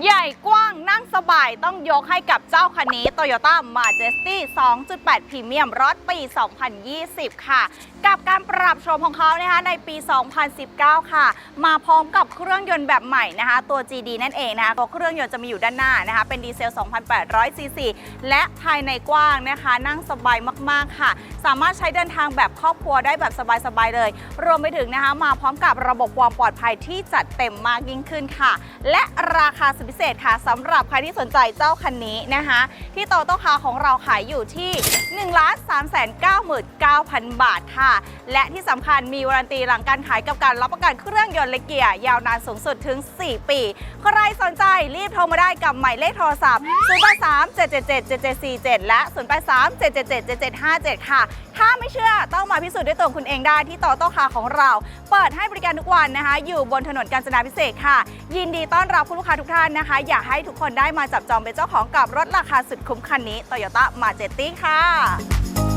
ใหญ่กว้างนั่งสบายต้องยกให้กับเจ้าคันนี้ Toyota Majesty 2.8 Premium รถปี 2020 ค่ะ กับการปรับโฉมของเขานะคะในปี 2019 ค่ะ มาพร้อมกับเครื่องยนต์แบบใหม่นะคะ ตัว GD นั่นเองนะคะตัวเครื่องยนต์จะมีอยู่ด้านหน้านะคะ เป็นดีเซล 2,800 ซีซี และภายในกว้างนะคะ นั่งสบายมากๆค่ะ สามารถใช้เดินทางแบบครอบครัวได้แบบสบายๆเลย รวมไปถึงนะคะมาพร้อมกับระบบความปลอดภัยที่จัดเต็มมากยิ่งขึ้นค่ะ และราคาสุดพิเศษค่ะสำหรับใครที่สนใจเจ้าคันนี้นะคะ ที่โตโต้คาของเราขายอยู่ที่1 3 9 9 0 0 0บาทค่ะ และที่สำคัญมีวารันตีหลังการขายกับการรับประกันเครื่องยนต์และเกียร์ยาวนานสูงสุดถึง 4 ปี ใครสนใจรีบโทรมาได้กับหมายเลขโทรศัพท์0 8 3 7 7 7 7 7 4 7 และ 0 8 3 7 7 7 7 7 5 7 ค่ะ ถ้าไม่เชื่อต้องมาพิสูจน์ด้วยตัวคุณเองได้ที่โตโต้คาของเรา เปิดให้บริการทุกวันนะคะ อยู่บนถนนกาญจนาพิเศษค่ะ ยินดีต้อนรับคุณลูกค้าทุกท่านนะคะ อยากให้ทุกคนได้มาจับจองเป็นเจ้าของกับรถราคาสุดคุ้มคันนี้ Toyota m a j e t i ค่ะ